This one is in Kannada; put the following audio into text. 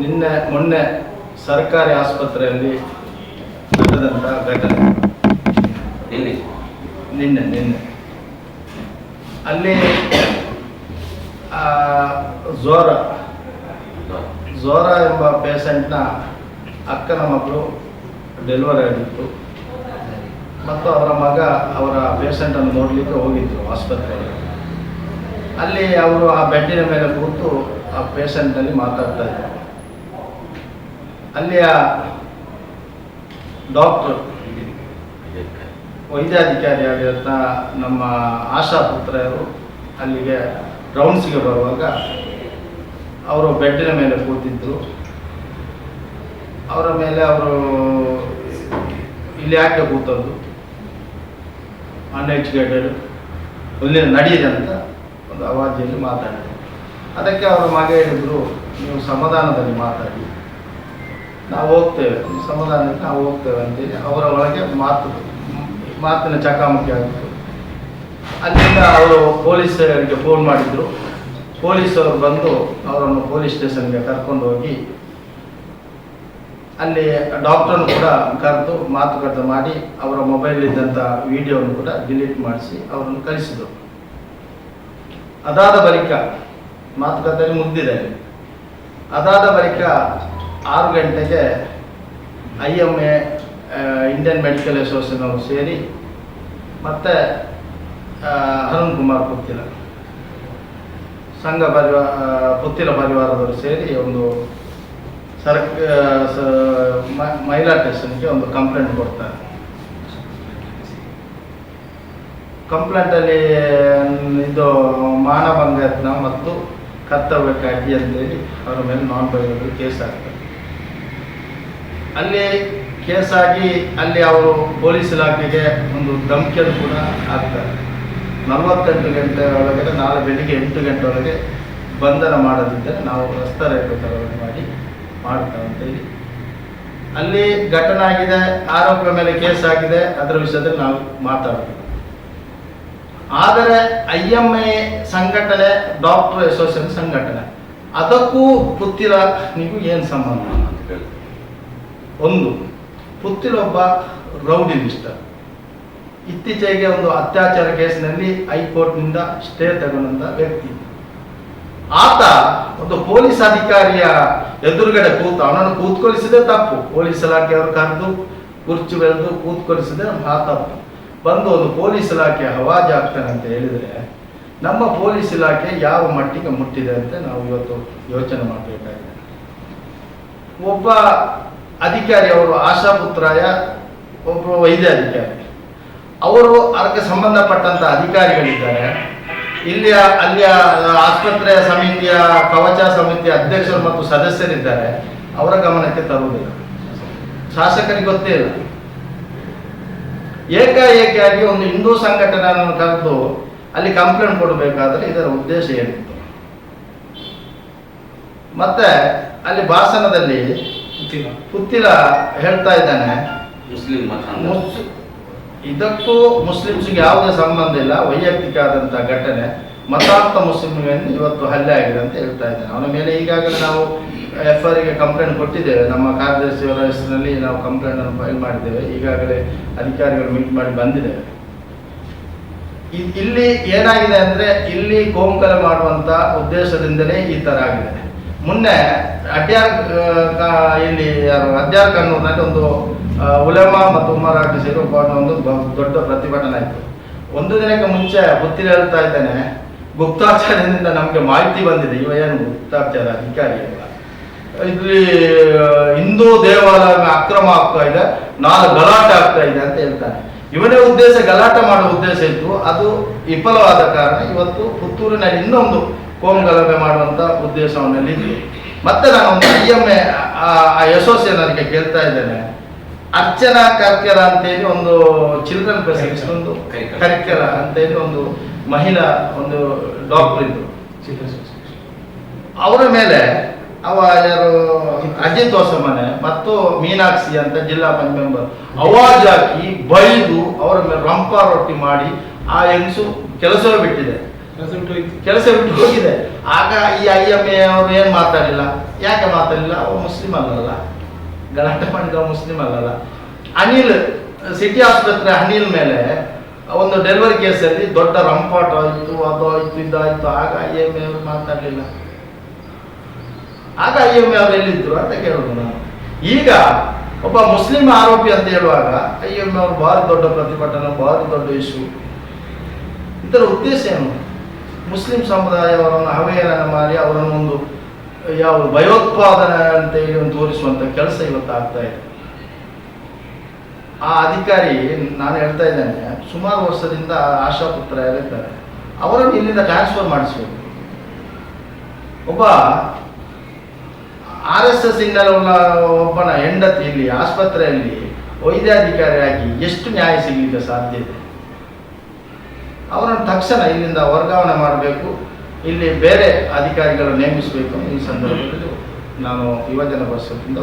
ನಿನ್ನೆ ಮೊನ್ನೆ ಸರ್ಕಾರಿ ಆಸ್ಪತ್ರೆಯಲ್ಲಿ ನಡೆದಂಥ ಘಟನೆ. ಎಲ್ಲಿ? ನಿನ್ನೆ ನಿನ್ನೆ. ಅಲ್ಲಿ ಆ, ಜೋರ ಜ್ವರ ಎಂಬ ಪೇಷಂಟ್ನ ಅಕ್ಕನ ಮಗಳು ಡೆಲಿವರಿ ಆಗಿತ್ತು. ಮತ್ತು ಅವರ ಮಗ ಅವರ ಪೇಷಂಟನ್ನು ನೋಡಲಿಕ್ಕೆ ಹೋಗಿದ್ರು ಆಸ್ಪತ್ರೆಗೆ. ಅಲ್ಲಿ ಅವರು ಆ ಬೆಡ್ಡಿನ ಮೇಲೆ ಕೂತು ಆ ಪೇಷಂಟ್ನಲ್ಲಿ ಮಾತಾಡ್ತಾ ಇದ್ರು. ಅಲ್ಲಿಯ ಡಾಕ್ಟರ್ ವೈದ್ಯಾಧಿಕಾರಿ ವೈದ್ಯಾಧಿಕಾರಿಯಾಗಿರುತ್ತ ನಮ್ಮ ಆಶಾ ಪುತ್ರರು ಅಲ್ಲಿಗೆ ರೌಂಡ್ಸ್ಗೆ ಬರುವಾಗ ಅವರು ಬೆಡ್ಡಿನ ಮೇಲೆ ಕೂತಿದ್ದರು ಅವರ ಮೇಲೆ ಅವರು ಇಲ್ಲಿ ಯಾಕೆ ಕೂತದ್ದು? ಅನ್ಎಜುಕೇಟೆಡ್ ಇಲ್ಲಿ ನಡೆಯಿದೆ ಅಂತ ಒಂದು ಅವಾಜಿಯಲ್ಲಿ ಮಾತಾಡಿದರು. ಅದಕ್ಕೆ ಅವರು ಮಗ ಹೇಳಿದರು, ನೀವು ಸಮಾಧಾನದಲ್ಲಿ ಮಾತಾಡಿ. ನಾವು ಹೋಗ್ತೇವೆ ಸಮಾಧಾನದಲ್ಲಿ ನಾವು ಹೋಗ್ತೇವೆ ಅಂತೇಳಿ ಅವರ ಒಳಗೆ ಮಾತು, ಮಾತಿನ ಚಕಾಮಕಿ ಆಗಿತ್ತು. ಅಲ್ಲಿಂದ ಅವರು ಪೊಲೀಸರಿಗೆ ಫೋನ್ ಮಾಡಿದರು. ಪೊಲೀಸರು ಬಂದು ಅವರನ್ನು ಪೊಲೀಸ್ ಸ್ಟೇಷನ್ಗೆ ಕರ್ಕೊಂಡು ಹೋಗಿ ಅಲ್ಲಿ ಡಾಕ್ಟರ್ನು ಕೂಡ ಕರೆದು ಮಾತುಕತೆ ಮಾಡಿ ಅವರ ಮೊಬೈಲ್ ಇದ್ದಂಥ ವಿಡಿಯೋವನ್ನು ಕೂಡ ಡಿಲೀಟ್ ಮಾಡಿಸಿ ಅವರನ್ನು ಕಳಿಸಿದರು. ಅದಾದ ಬಳಿಕ ಮಾತುಕತೆ ಮುಗ್ದಿದೆ. ಅದಾದ ಬಳಿಕ ಆರು ಗಂಟೆಗೆ I M A Indian Medical Association ಅವರು ಸೇರಿ ಮತ್ತು ಅರುಣ್ ಕುಮಾರ್ ಪುತ್ತಿಲ ಸಂಘ ಪರಿವಾರ ಪುತ್ತಿಲ ಪರಿವಾರದವರು ಸೇರಿ ಒಂದು ಸರ್ಕ ಮಹಿಳಾ ಸ್ಟೇಷನ್ಗೆ ಒಂದು ಕಂಪ್ಲೇಂಟ್ ಕೊಡ್ತಾರೆ. ಕಂಪ್ಲೇಂಟಲ್ಲಿ, ಇದು ಮಾನಭಂಗ ಯತ್ನ ಮತ್ತು ಕರ್ತವ್ಯಕ್ಕಾಗಿ ಅಂತೇಳಿ ಅವರ ಮೇಲೆ ನಾನ್ ಬೈಲ್ ಕೇಸ್ ಆಗ್ತದೆ. ಅಲ್ಲಿ ಕೇಸಾಗಿ ಅಲ್ಲಿ ಅವರು ಪೊಲೀಸ್ ಇಲಾಖೆಗೆ ಒಂದು ಧಮಕಿಯನ್ನು ಕೂಡ ಆಗ್ತಾರೆ ನಲವತ್ತೆಂಟು ಗಂಟೆ ಒಳಗೆ ನಾಳೆ ಬೆಳಿಗ್ಗೆ ಎಂಟು ಗಂಟೆ ಒಳಗೆ ಬಂಧನ ಮಾಡದಿದ್ದರೆ ನಾವು ರಸ್ತೆ ರೇಖೆ ತರವಣೆ ಮಾಡಿ ಅಂತೇಳಿ ಅಲ್ಲಿ ಘಟನೆ ಆಗಿದೆ ಆರೋಪ ಮೇಲೆ ಕೇಸ್ ಆಗಿದೆ, ಅದರ ವಿಷಯದಲ್ಲಿ ನಾವು ಮಾತಾಡ್ತೀವಿ. ಆದರೆ ಐ ಎಂ ಎ ಸಂಘಟನೆ, ಡಾಕ್ಟರ್ ಅಸೋಸಿಯೇಷನ್ ಸಂಘಟನೆ, ಅದಕ್ಕೂ ಪುತ್ತಿರ ನೀವು ಏನು ಸಂಬಂಧ? ಅಂತ ಒಂದು ಪುತ್ತಿನೊಬ್ಬ ರೌಡಿ ಮಿಸ್ಟರ್ ಇತ್ತೀಚೆಗೆ ಒಂದು ಅತ್ಯಾಚಾರ ಕೇಸಿನಲ್ಲಿ ಹೈಕೋರ್ಟ್ನಿಂದ ಸ್ಟೇ ತಗೊಂಡಂತ ವ್ಯಕ್ತಿ. ಆತ ಒಂದು ಪೊಲೀಸ್ ಅಧಿಕಾರಿಯ ಎದುರುಗಡೆ ಕೂತ ಅವನನ್ನು ಕೂತ್ಕೊಳಿಸಿದೆ ತಪ್ಪು. ಪೊಲೀಸ್ ಇಲಾಖೆಯವರು ಕರೆದು, ಕುರ್ಚಿ ಬೆಳೆದು ಕೂತ್ಕೊಳಿಸಿದೆ ಆ ಬಂದು. ಒಂದು ಪೊಲೀಸ್ ಇಲಾಖೆ ಹವಾಜ್ ಆಗ್ತಾನೆ ಅಂತ ಹೇಳಿದರೆ, ನಮ್ಮ ಪೊಲೀಸ್ ಇಲಾಖೆ ಯಾವ ಮಟ್ಟಿಗೆ ಮುಟ್ಟಿದೆ ಅಂತ ನಾವು ಇವತ್ತು ಯೋಚನೆ ಮಾಡಬೇಕಾಗಿದೆ. ಒಬ್ಬ ಅಧಿಕಾರಿ ಅವರು ಆಶಾ ಪುತ್ರಾಯ ಒಬ್ಬ ವೈದ್ಯ ಅಧಿಕಾರಿ. ಅವರು ಅದಕ್ಕೆ ಸಂಬಂಧಪಟ್ಟಂತ ಅಧಿಕಾರಿಗಳಿದ್ದಾರೆ. ಇಲ್ಲಿಯ ಅಲ್ಲಿಯ ಆಸ್ಪತ್ರೆಯ ಸಮಿತಿಯ, ಕವಚ ಸಮಿತಿಯ ಅಧ್ಯಕ್ಷರು ಮತ್ತು ಸದಸ್ಯರಿದ್ದಾರೆ. ಅವರ ಗಮನಕ್ಕೆ ತರುವುದಿಲ್ಲ. ಶಾಸಕರಿಗೆ ಗೊತ್ತೇ ಇಲ್ಲ. ಏಕಾಏಕಿಯಾಗಿ ಒಂದು ಹಿಂದೂ ಸಂಘಟನೆಯನ್ನು ಕರೆದು ಅಲ್ಲಿ ಕಂಪ್ಲೇಂಟ್ ಕೊಡಬೇಕಾದ್ರೆ ಇದರ ಉದ್ದೇಶ ಏನಿತ್ತು? ಮತ್ತೆ ಅಲ್ಲಿ ಭಾಷಣದಲ್ಲಿ ಪುತ್ತಿಲ ಹೇಳ್ತಾ ಇದ್ದಾನೆ ಮುಸ್ಲಿಂ ಮತ ಅಂತ. ಮುಸ್- ಇದಕ್ಕೂ ಮುಸ್ಲಿಮ್ಸ್ಗೆ ಯಾವುದೇ ಸಂಬಂಧ ಇಲ್ಲ ವೈಯಕ್ತಿಕ ಆದಂತಹ ಘಟನೆ. ಮತಾಂತ ಮುಸ್ಲಿಂ ಇವತ್ತು ಹಲ್ಲೆ ಆಗಿದೆ ಅಂತ ಹೇಳ್ತಾ ಇದ್ದಾನೆ. ಅವನ ಮೇಲೆ ಈಗಾಗಲೇ ನಾವು ಎಫ್ಗೆ ಕಂಪ್ಲೇಂಟ್ ಕೊಟ್ಟಿದ್ದೇವೆ. ನಮ್ಮ ಕಾರ್ಯದರ್ಶಿಯವರ ಹೆಸರಿನಲ್ಲಿ ನಾವು ಕಂಪ್ಲೇಂಟ್ ಅನ್ನು ಫೈಲ್ ಮಾಡಿದ್ದೇವೆ. ಈಗಾಗಲೇ ಅಧಿಕಾರಿಗಳು ಮೀಟ್ ಮಾಡಿ ಬಂದಿದ್ದೇವೆ ಇ- ಇಲ್ಲಿ ಏನಾಗಿದೆ ಅಂದ್ರೆ ಇಲ್ಲಿ ಕೋಂಕಲ ಮಾಡುವಂತ ಉದ್ದೇಶದಿಂದಲೇ ಈ ತರ ಆಗಿದೆ. ಮೊನ್ನೆ ಅಡ್ಯಾರ್ ಆ, ಇಲ್ಲಿ ಯಾರು ಅಡ್ಯಾರ್ ಕಣ್ಣೂರಿನಲ್ಲಿ ಒಂದು ಉಲಮ ಮತ್ತು ಉಮರಾಟಿ ಸೇರಿ ಒಬ್ಬ ಒಂದು ದೊಡ್ಡ ಪ್ರತಿಭಟನೆ ಆಯಿತು. ಒಂದು ದಿನಕ್ಕೆ ಮುಂಚೆ ಗೊತ್ತಿಲ್ಲ ಹೇಳ್ತಾ ಇದ್ದೇನೆ ಗುಪ್ತಾಚಾರ್ಯದಿಂದ ನಮಗೆ ಮಾಹಿತಿ ಬಂದಿದೆ ಇವ ಏನು ಗುಪ್ತಾಚಾರ ಅಧಿಕಾರಿ ಇಲ್ಲಿ ಹಿಂದೂ ದೇವಾಲಯ ಅಕ್ರಮ ಆಗ್ತಾ ಇದೆ ನಾಳೆ ಗಲಾಟೆ ಆಗ್ತಾ ಇದೆ ಅಂತ ಹೇಳ್ತಾನೆ ಇವನೇ ಉದ್ದೇಶ ಗಲಾಟೆ ಮಾಡುವ ಉದ್ದೇಶ ಇತ್ತು ಅದು ವಿಫಲವಾದ ಕಾರಣ ಇವತ್ತು ಪುತ್ತೂರಿನಲ್ಲಿ ಇನ್ನೊಂದು ಕೋಮು ಗಲಭೆ ಮಾಡುವಂತ ಉದ್ದೇಶವನ್ನಲ್ಲಿ ಇತ್ತು ಮತ್ತೆ ನಾನು ಒಂದು ಐ ಎಂ ಎ ಅಸೋಸಿಯೇಷನ್ ಅದಕ್ಕೆ ಕೇಳ್ತಾ ಇದ್ದೇನೆ. ಅರ್ಚನಾ ಕರ್ಕರ ಅಂತೇಳಿ ಒಂದು ಚಿಲ್ಡ್ರನ್ ಸ್ಪೆಷಲಿಸ್ಟ್ ಒಂದು ಕರ್ಕರ. ಅಂತ ಅಂತೇಳಿ ಒಂದು ಮಹಿಳಾ ಒಂದು ಡಾಕ್ಟರ್ ಇದ್ರು. ಅವರ ಮೇಲೆ ಅವ ಯಾರು ಅಜಿತ್ ಹೊಸಮನೆ ಮತ್ತು ಮೀನಾಕ್ಷಿ ಅಂತ ಜಿಲ್ಲಾ ಪಂಚ ಮೆಂಬರ್ ಅವಾಜ್ ಹಾಕಿ ಬೈದು ಅವರ ಮೇಲೆ ರಂಪ ರೊಟ್ಟಿ ಮಾಡಿ ಆ ಹೆಂಗಸು ಕೆಲಸವೇ ಬಿಟ್ಟಿದೆ. ಕೆಲಸ ಬಿಟ್ಟು ಹೋಗಿದೆ. ಆಗ ಈ ಐ ಎಂ ಎ ಅವರು ಏನು ಮಾತಾಡಿಲ್ಲ ಯಾಕೆ ಮಾತಾಡಲಿಲ್ಲ ಅವ ಮುಸ್ಲಿಂ ಅಲ್ಲಲ್ಲ. ಗಲಾಟೆ ಮಾಡಿದ ಮುಸ್ಲಿಂ ಅಲ್ಲಲ್ಲ. ಅನಿಲ್ ಸಿಟಿ ಆಸ್ಪತ್ರೆ ಅನಿಲ್ ಮೇಲೆ ಒಂದು ಡೆಲಿವರಿ ಕೇಸಲ್ಲಿ ದೊಡ್ಡ ರಂಪಾಟ ಆಯಿತು, ಅದು ಆಯಿತು, ಇದಾಯಿತು. ಆಗ ಐ ಎಂ ಎ ಅವರು ಮಾತಾಡಲಿಲ್ಲ. ಆಗ ಐ ಎಂ ಎ ಅವ್ರು ಎಲ್ಲಿದ್ರು ಅಂತ ಕೇಳೋದು ನಾನು. ಈಗ ಒಬ್ಬ ಮುಸ್ಲಿಂ ಆರೋಪಿ ಅಂತ ಹೇಳುವಾಗ ಐ ಎಂ ಎ ಅವರು ಭಾರಿ ದೊಡ್ಡ ಪ್ರತಿಭಟನೆ, ಭಾರಿ ದೊಡ್ಡ ಇಶ್ಯೂ ಇದರ ಉದ್ದೇಶ ಏನು? ಮುಸ್ಲಿಂ ಸಮುದಾಯವರನ್ನು ಹವೇರನ ಮಾಡಿ ಅವರನ್ನು ಒಂದು ಯಾವ ಭಯೋತ್ಪಾದನೆ ಅಂತ ಹೇಳಿ ಒಂದು ತೋರಿಸುವಂತ ಕೆಲಸ ಇವತ್ತು ಆಗ್ತಾ ಇದೆ. ಆ ಅಧಿಕಾರಿ, ನಾನು ಹೇಳ್ತಾ ಇದ್ದೇನೆ, ಸುಮಾರು ವರ್ಷದಿಂದ ಆಶಾಪುತ್ರ ಯಾರಿದ್ದಾರೆ, ಅವರನ್ನು ಇಲ್ಲಿಂದ ಟ್ರಾನ್ಸ್ಫರ್ ಮಾಡಿಸ್ಬೇಕು. ಒಬ್ಬ ಆರ್ ಎಸ್ ಎಸ್ ಇಂಡಲ್ಲ ಒಬ್ಬನ ಹೆಂಡತಿ ಇಲ್ಲಿ, ಆಸ್ಪತ್ರೆಯಲ್ಲಿ ವೈದ್ಯಾಧಿಕಾರಿಯಾಗಿ ಎಷ್ಟು ನ್ಯಾಯ ಸಿಗಲಿಕ್ಕೆ ಸಾಧ್ಯ ಇದೆ? ಅವರನ್ನು ತಕ್ಷಣ ಇಲ್ಲಿಂದ ವರ್ಗಾವಣೆ ಮಾಡಬೇಕು ಇಲ್ಲಿ ಬೇರೆ ಅಧಿಕಾರಿಗಳನ್ನು ನೇಮಿಸಬೇಕು ಈ ಸಂದರ್ಭದಲ್ಲಿ ನಾನು ಯುವಜನ ಪರಿಷತ್ತಿಂದ.